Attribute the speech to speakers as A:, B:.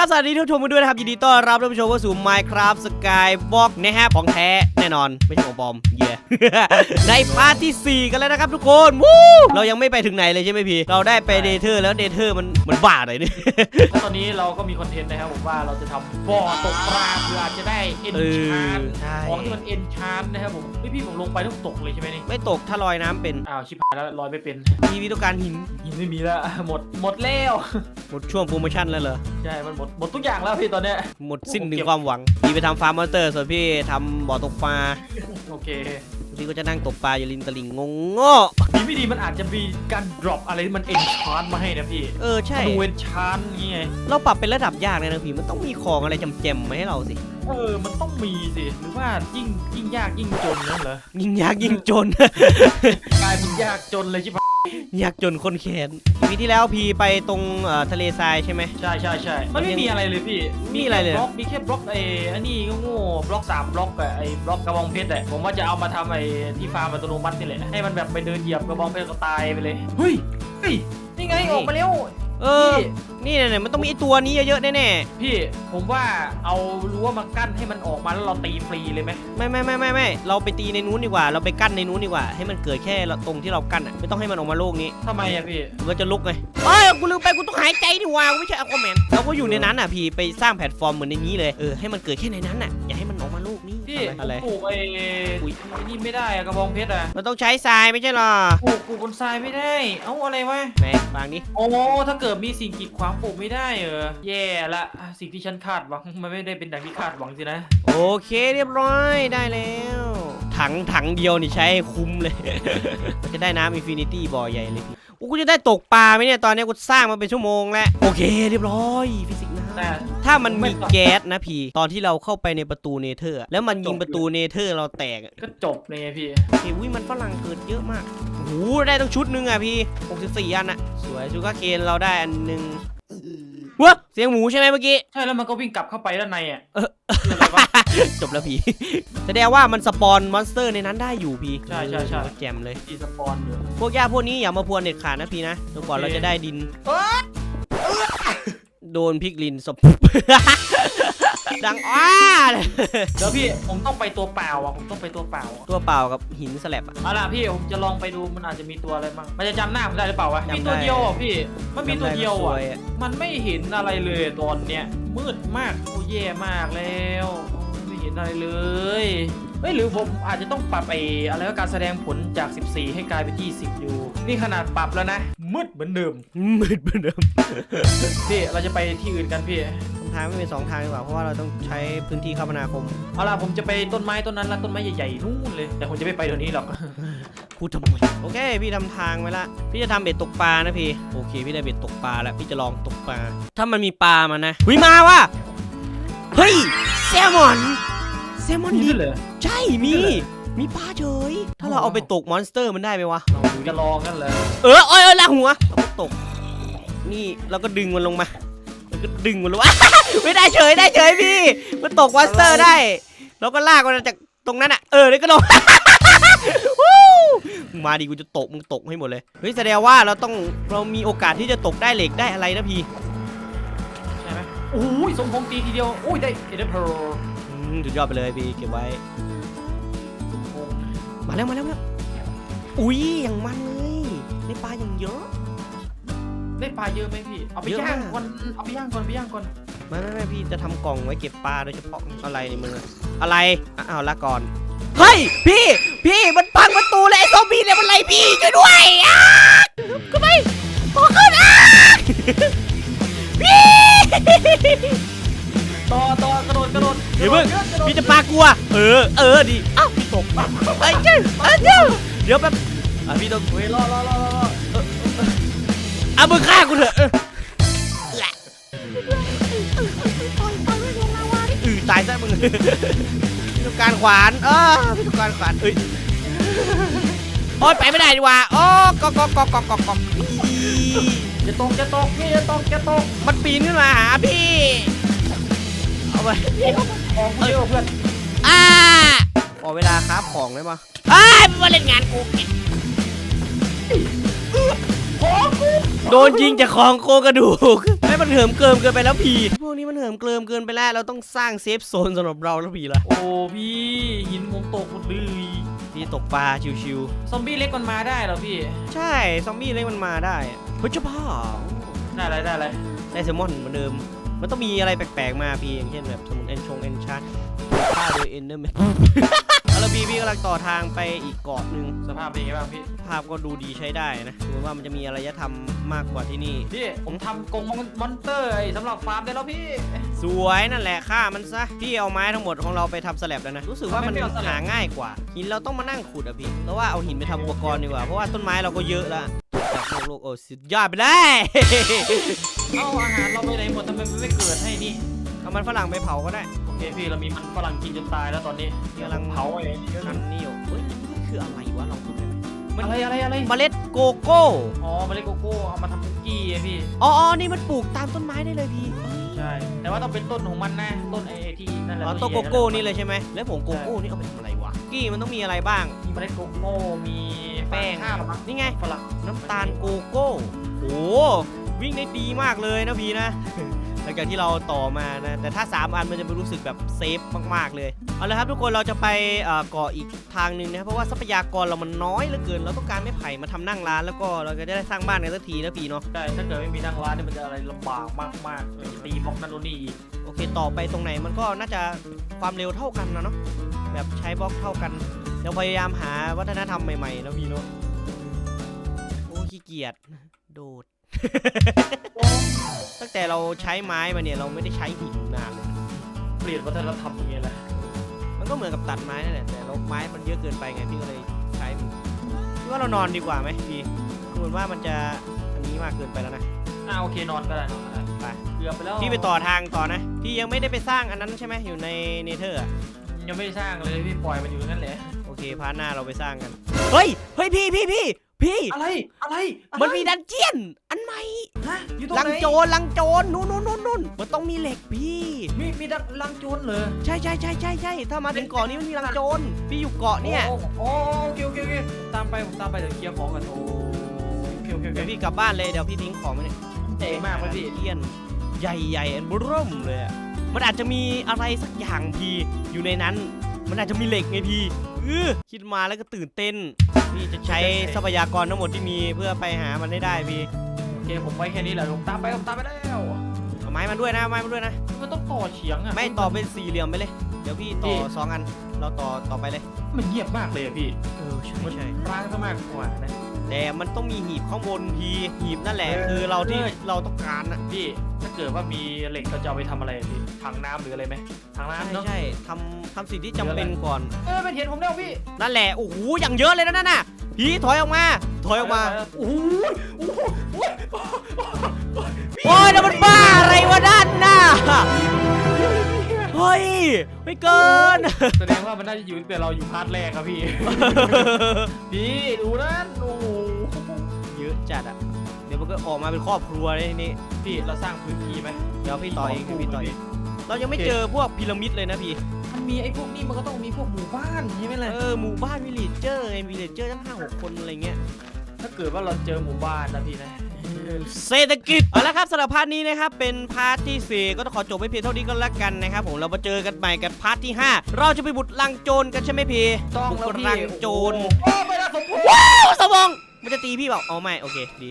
A: ครับสวัสดีทุกท่านมาด้วยนะครับยินดีต้อนรับท่านผู้ชมเข้าสู่ Minecraft Skyblock นะฮะของแท้แน่นอนไม่ใช่ของปลอมเย่ในพาร์ทที่ 4 กันแล้วนะครับทุกคนวู้เรายังไม่ไปถึงไหนเลยใช่ไหมพี่ เราได้ไปเดเธอร์แล้วเดเธอร์มันมันบ้าหน่อยนี่
B: แล้วตอนนี้เราก็มีคอนเทนต์นะครับผมว่าเราจะทำบ่อตกปลาเพื่ออาจจะได้เอ็น
A: เออ
B: ชาน
A: ใช่
B: ของที่มันเอ็นชานนะครับผมพี่พี่ผมลงไปต้องตกเลยใช่ไหมนี่
A: ไม่ตกถ้าลอยน้ำเป็น
B: อ้าวชิบหายแล้วลอยไม่เป็น
A: พี่พี่ต้องการหิน
B: หินไม่มีแล้วหมดหมดแล้ว
A: หมดช่วงโปรโมชั่นแล้วเหรอ
B: ใช่มันหมดหมดทุกอย่างแล้วพี่ตอนเนี้ย
A: หมดสิ้นถึงความหวังพี่ไปทำฟาร์มมอนสเตอร์ ส่วนพี่ทำบ่อตกปลา
B: โอเค
A: พี่ก็จะนั่งตกปลาอยู่ริมตลิ่งงงโง่
B: ดีไม่ดีมันอาจจะมีการ drop อะไรที่มันเอ็นชานมาให้นะพี่
A: เออใช่
B: ดูเอ็นชานงี้ไง
A: เราปรับเป็นระดับยากเลยนะพี่มันต้องมีของอะไรจำๆมาให้เราสิ
B: เออ มันต้องมีสิ หรือว่ายิ่งยิ่งยากยิ่งจนนั่นเหรอ
A: ยิ่งยากยิ่งจน
B: กลายเป็นยากจนเลยชิบหา ย
A: ยากจนคนแขนปีที่แล้วพีไปตรงเอ่อทะเลทรายใช่ไหม
B: ใช่ใช่ใช่มันไม่มีอะไรเลยพี่
A: มีอะไรเลย
B: บล็อกมีแค่บล็อกไอ้อันนี้ก็โง่บล็อกสามบล็อกอะไอ้บล็อกกระบองเพชรอะผมว่าจะเอามาทำไอ้ที่ฟาร์มอัตโนมัตินี่แหละให้มันแบบไปเดินเหยียบกระบองเพชรก็ตายไปเลยเฮ้ยเฮ้ยนี่ไงออกมาแล้ว
A: เออนี่เนี่ยมันต้องมีไอ้ตัวนี้เยอะๆแน่
B: พี่ผมว่าเอารั้วมากั้นให้มันออกมาแล้วเราตีฟรีเลยไหม
A: ๆไม่ไม่ไม่ไม่ไม่เราไปตีในนู้นดีกว่า เราไปกั้นในนู้นดีกว่า ให้มันเกิดแค่ตรงที่เรากั้นอะ ไม่ต้องให้มันออกมาโลกนี้
B: ทำไมอะพี่
A: มันจะลุกไงเอ้ยกูลืมไปกูต้องหายใจดิว่ากูไม่ใช่อควาแมนเราก็อยู่ในนั้นอะพี่ไปสร้างแพลตฟอร์มเหมือนในนี้เลย เออให้มันเกิดแค่ในนั้นอะ อย่าให้มันออ กมาโลกนี้
B: พี่ผ
A: อะไร
B: มปลูกไอ้
A: อุ๊ย
B: ไอ้นี่ไม่ได้อะกระบองเพชรอะ
A: มันต้องใช้ทรายไม่ใช่หรอ
B: ปลูกปลูกบนทรายไม่ได้ เอ้าอะไรวะ
A: ไหนฟังดิ
B: โอ้ถ้าเกิดมีสิ่งกีดขวางปลูกไม่ได้เออแย่ละสิ่งที่ฉันคาดหวังมันไม่ได้เป็นดังที่คาดหวังสินะ
A: โอเคเรียบร้อยได้แล้ว ถังถังเดียวนี่ใช้ให้คุ้มเลย มันจะได้น้ำอินฟินิตี้บ่อใหญ่เลยพี่โอ้กูจะได้ตกปลาไหมเนี่ย ตอนนี้กูสร้างมาเป็นชั่วโมงแล้ว โอเค เรียบร้อยฟิสิกส์นะ
B: แต่
A: ถ้ามัน
B: ไม่
A: มี
B: ต้อง
A: แก๊สนะพี่ ตอนที่เราเข้าไปในประตูเนเธอร์อะแล้วมันยิงประตูเนเธอร์เราแตกอะ
B: ก็จบเลยไงพี่
A: โอเคอุ้ยมันฝรั่งเกิดเยอะมากโอ้โหได้ตั้งชุดหนึงอะพี่ 64 อันอะสวยชูการ์เคนเราได้อันหนึ่ง วะเสียงหมูใช่ไหมเมื่อกี้
B: ใช่แล้วมันก็วิ่งกลับเข้าไปด้านในอะ
A: เออ
B: คืออะไรวะ
A: จบแล้วพี่ แสดงว่ามันสปอนมอนสเตอร์ในนั้นได้อยู่พี่
B: ใช่ใช่ใช่
A: เออแจมเลย
B: ที่สปอนอยู่
A: พวกหญ้าพวกนี้อย่ามาพรวนเด็ดขาดนะพี่นะจนกว่า
B: โอเค
A: เราจะได้ดิน โดนพริกลินสบ ดังอ้าเลย
B: เดี๋ยวพี่ผมต้องไปตัวเปล่าอะผมต้องไปตัวเปล่าอะ
A: ตัวเปล่ากับหินสแลบอะ
B: เอาล่ะพี่ผมจะลองไปดูมันอาจจะมีตัวอะไรบ้างมันจะจำหน้าผมได้หรือเปล่าวะ
A: จำได้
B: มีตัวเดียวอะพี่มันมีตัวเดียว
A: ส
B: อะ
A: วยอะ
B: มันไม่เห็นอะไรเลยตอนเนี้ยมืดมากโอ้แย่มากแล้วโอ้ไม่เห็นอะไรเลยเฮ้ยหรือผมอาจจะต้องปรับไอ้อะไรว่าการแสดงผลจาก 14 ให้กลายเป็น 20 อยู่ นี่ขนาดปรับแล้วนะมืดเหมือนเดิม
A: มืดเหมือนเดิม
B: พี่เราจะไปที่อื่นกันพี่
A: ทางไม่เป็นสองทางดีกว่าเพราะว่าเราต้องใช้พื้นที่คมนาคม
B: เอาล่ะผมจะไปต้นไม้ต้นนั้นละต้นไม้ใหญ่ๆนู่นเลย แต่ผมจะไม่ไปเดี๋ยวนี้หรอก
A: พูดทำไมโอเค พี่ทำทางไว้ละพี่จะทำเบ็ดตกปลานะพี่โอเค พี่ได้เบ็ดตกปลาแล้วพี่จะลองตกปลาถ้ามันมีปลามานะหุยมาว่ะเฮ้ยแซลมอนแซลมอน
B: นี่
A: ดิบ
B: เลย
A: ใช่มี
B: นี่เลย
A: มีปลาเฉยถ้าเราเอาไปตกมอนสเตอร์มันได้ไหมวะ
B: เราจะลองกันเลย
A: เออเอยเอยลากหัวเราก็ตกนี่เราก็ดึงมันลงมาแล้วก็ ดึงมันลงมาไม่ได้เฉยได้เฉยพี่ มันตกมอนสเตอร์ได้เราก็ลากมันจากตรงนั้นอะ เออแล้วก็ลงวู้มึงมาดิกูจะตกมึงตกให้หมดเลย เฮ้ยแสดงว่าเราต้องเรามีโอกาสที่จะตกได้เหล็กได้อะไรนะพี่
B: ใช่ไหมโอ้ยสมพงษ์ตีทีเดียวโอ้ยได้เอเดนเพล
A: อืมสุดยอดไปเลยพี่เก็บไว้ มาแล้วมาแล้วมาแล้วอุ้ยอย่างมันเลยได้ปลาอย่างเยอะ
B: ได้ปลาเยอะไหมพี่ เอาไป
A: เยอะ
B: ย่าง
A: มาก
B: ก่อน เอาไปย่างก่อนไปย่างก่อน
A: ไม่ไม่ไม่พี่จะทำกล่องไว้เก็บปลาโดยเฉพาะอะไรนี่มึงอะอะไรอะอ้าวละก่อนเฮ้ยพี่ พี่มันพังประตูเลยไอ้ซอมบี้เนี่ยมันไล่พี่ช่วยด้วยอ้าก็ไปขอขึ้นอ้าพี่
B: ต่อต่อกระโดดกระโดด
A: เดี๋ยวเพิ่ง
B: กรโดด
A: พี่จะปลากลัว เออ เออดีอ้าวพี่ตกไอ้เจ้าไอ้เจ้าเดี๋ยวแป๊บอะพี่ต้อง
B: เฮ้ยรอรอรอรอรอ เออ
A: อะมึงฆ่ากูเถอะเอออือตายซะมึงพี่ต้องการขวานเออพี่ต้องการขวานเอ้ยโอ๊ยไปไม่ได้ดีกว่าโอ้กอกอกอกอกอกอกอี
B: จะตกจะตกพี่จะตกจะตก
A: มันปีนขึ้นมาหาพี่เอาไป
B: ออกเยอะเพื่อน
A: อ่าขอเวลาครับของได้ปะอ้ายมันมาเล่นงานกู โดนยิงจากของโครงกระดูกให้มันเหิมเกิมเกินไปแล้วพีพวกนี้มันเหิมเกิมเกินไปแล้วเราต้องสร้างเซฟโซนสำหรับเราแล้วพีละ
B: โอ้พี่หินผมตกหมดเลย
A: พี่ตกปลาชิว
B: ซอมบี้เล็กมันมาได้เหรอพี่
A: ๆใช่ซอมบี้เล็กมันมาได้อะเฮ้ยเจ้าพ่อ
B: ได้อะไรได้อะไร
A: ได้แซลมอนเหมือนเดิมมันต้องมีอะไรแปลกๆมาพี่อย่างเช่นแบบสมุนเอนชงเอนชาร์ฆ่าโดยเอนเดอร์แมน แล้วพี่พี่กำลังต่อทางไปอีกเกาะหนึ่ง
B: สภาพเป็นยังไงบ้างพี่
A: ภาพก็ดูดีใช้ได้นะดูว่ามันจะมีอารยธรรมมากกว่าที่นี่
B: พี่ ผมทำกรงมอนเตอร์ไอ้สำหรับฟาร์มได้แล้วพี่
A: สวยนั่นแหละฆ่ามันซะพี่เอาไม้ทั้งหมดของเราไปทำสแลบแล้วนะรู้สึกว่ามัน
B: ทำไมไม่เอาสแลบ
A: หาง่ายกว่า หินเราต้องมานั่งขุดอะพี่แล้วว่าเอาหินไปทำอุปกรณ์ดีกว่าเพราะว่าต้นไม้เราก็เยอะแล้วจากโลกโลกโอ้สุดยอดไปเลย
B: เอาอาหารเราไปไหนหมดทำไมมันไม่เกิดให้นี่
A: เอามันฝรั่งไปเผาก็ได้
B: โอเคพี่เรามีมันฝรั่งกินจนตายแล้วตอนนี้
A: กำลัง
B: เผาไอ้นี่
A: อันนี้อยู่เฮ้ยนี่คืออะไรวะลองพูดได้ไหมมัน
B: อะไรอะไรอะไร
A: เมล็ดโกโก้
B: อ๋อเมล็ดโกโก้เอามาทำคุกกี้ไงพี่
A: อ๋ออ๋อนี่มันปลูกตามต้นไม้ได้เลยพี่
B: ใช่ แต่ว่าต้องเป็นต้นของมันนะ ต้นไอ้ที่นั่นแหละ
A: อ๋อต้นโกโก้นี่เลยใช่ไหมแล้วผงโกโก้นี่เอาไปทำอะไรวะกี้มันต้องมีอะไรบ้าง
B: มีเมล็ดโกโก้ มี
A: แป้ง
B: ข้าวมั้ง
A: นี่ไง
B: ฝรั่ง
A: น้ำตาลโกโก้โอ้วิ่งได้ดีมากเลยนะพี่นะห ลังจากที่เราต่อมานะ แต่ถ้า 3 อันมันจะไม่รู้สึกแบบเซฟมากๆเลย เอาละครับทุกคนเราจะไปเอ่อเกาะอีกทางหนึ่งนะเพราะว่าทรัพยากรเรามันน้อยเหลือเกิน เราต้องการไม้ไผ่มาทำนั่งร้านแล้วก็เราจะได้สร้างบ้านกันสักทีนะพี่เนาะ
B: ใช่ถ้าเกิดไม่มีนั่งร้านเนี่ยมันจะอะไรลำบากมากๆเออตีบล็อกนั่นโน่นนี่อีก
A: โอเคต่อไปตรงไหนมันก็น่าจะความเร็วเท่ากันนะเนาะแบบใช้บล็อกเท่ากันเดี๋ยวพยายามหาวัฒนธรรมใหม่ๆนะพี่เนาะโอ้ขี้เกียจโดด ตั้งแต่เราใช้ไม้มาเนี่ยเราไม่ได้ใช้หินนานเลย
B: เปลี่ยนวัฒนธรรมอย่างเงี้ยแหละ
A: มันก็เหมือนกับตัดไม้นั่นแหละแต่เราไม้มันเยอะเกินไปไงพี่ก็เลยใช้มันพี่ว่าเรานอนดีกว่าไหมพี่ดูเหมือนว่ามันจะอันนี้มากเกินไปแล้วนะ
B: อ่าโอเคนอนก็ได้นอนก็ได้
A: ไป
B: เกือบไปแล้ว
A: พี่ไปต่อทางต่อนะพี่ยังไม่ได้ไปสร้างอันนั้นใช่ไหมอยู่ในเนเธอร์อะ
B: ยังไม่ได้สร้างเลยพี่ปล่อยมันอยู่นั่นแหละ
A: โอเคพาร์ทหน้าเราไปสร้างกัน เฮ้ยเฮ้ยพี่พี่พี่ พี่
B: อะไรอะไร
A: มันมีดันเจียน อันใหม่
B: ฮะอยู่ตรง
A: ลัง
B: ไหน
A: โจรลังโจรนู่นนู่นนู่นนู่นมันต้องมีเหล็กพี่
B: มีมีดังลังโจรเหรอ
A: ใช่ใช่ใช่ใช่ใช่ถ้ามาถึงเกาะนี้มันมีลังโจรพี่อยู่เกาะเนี่ย
B: โอ้โอ้โอเคโอเคโอเคตามไปผมตามไปเดี๋ยวเคลียร์ของกันโอ้โอเคโอเคโอเค
A: เดี๋ยวพี่กลับบ้านเลยเดี๋ยวพี่ทิ้งของไว้เนี่ย
B: เจ๋งมากเลยพี่
A: เทียนใหญ่ๆอันเบร่มเลยอะมันอาจจะมีอะไรสักอย่างพี่อยู่ในนั้น มันอาจจะมีเหล็กไงพี่เออคิดมาแล้วก็ตื่นเต้น พี่จะใช้ทรัพยากรทั้งหมดที่มีเพื่อไปหามันได้ได้พี่
B: โอเคผมไว้แค่นี้แหละผมตามไปผมตามไปแล้ว
A: เอาไม้มาด้วยนะเอาไม้มาด้วยนะ
B: มันต้องต่อเฉียงอะ
A: ไม่ต่อเป็นสี่เหลี่ยมไปเลย เดี๋ยวพี่ต่อสองอัน เราต่อต่อไปเลย
B: มันเงียบมากเลยอะพี่
A: เออใช่ใช่
B: ร้างก็มากกว่านะ
A: แต่มันต้องมีหีบข้างบนพี่หีบนั่นแหละ คือเราที่เราต้องการนะ
B: พี่ถ้า เกิดว่ามีเหล็กเราจะเอาไปทำอะไรอะพี่ถังน้ำหรืออะไรไหมถัง
A: ใช่
B: น้ำเนาะ
A: ใช่ทำทำสิ่งที่จำเป็นก่อน
B: เออเป็นเห็นผมแล้วพี่
A: นั่นแหละโอ้โหอย่างเยอะเลยนะนั่นน่ะพี่ถอยออกมา ถอยออกมา
B: โอ้โหโอ้โหโอ้โห
A: โอ้ยนั่นมันบ้าอะไรวะด้านหน้าเฮ้ยไม่เกิน
B: แสดงว่ามันน่าจะอยู่ตั้งแต่เราอยู่พาร์ทแรกครับพี่ พี่ดูนั่นโอ้โห
A: เยอะจัดอะเดี๋ ยวมันก็ออกมาเป็นครอบครัวเลยทีนี้
B: พี่เราสร้างพื้นที่ไหม
A: เดี๋ยวพี่ต่อเอง
B: มีของ
A: พี่ต่อเอง
B: ปลูก
A: เรายังไม่
B: โอเค
A: เจอพวกพีระมิดเลยนะพี่
B: มันมีไอ้พวกนี้มันก็ต้องมีพวกหมู่บ้านใช่ไหมล่ะ
A: เออหมู่บ้านวิลเลจเจอร์ไงวิลเลจเจอร์ตั้งห้าหกคนอะไรเงี้ย
B: ถ้าเกิดว่าเราเจอหมู่บ้านนะพี่นะ
A: เศรษฐกิจเอาละครับสำหรับพาร์ทนี้นะครับเป็นพาร์ทที่ 4 ก็ต้องขอจบไว้เพียงเท่านี้ก็แล้วกันนะครับผมเรามาเจอกันใหม่กันพาร์ทที่ 5 เราจะไปบุกลังโจรกันใช่ไหมพี่
B: ต้อง
A: บุ
B: แล้ว
A: ก
B: พี่
A: รังโจร
B: โอ้ไม่ได้สมบูรณ์
A: ว้าวสมอง มันจะตีพี่เปล่าเอาไม่โอเคดี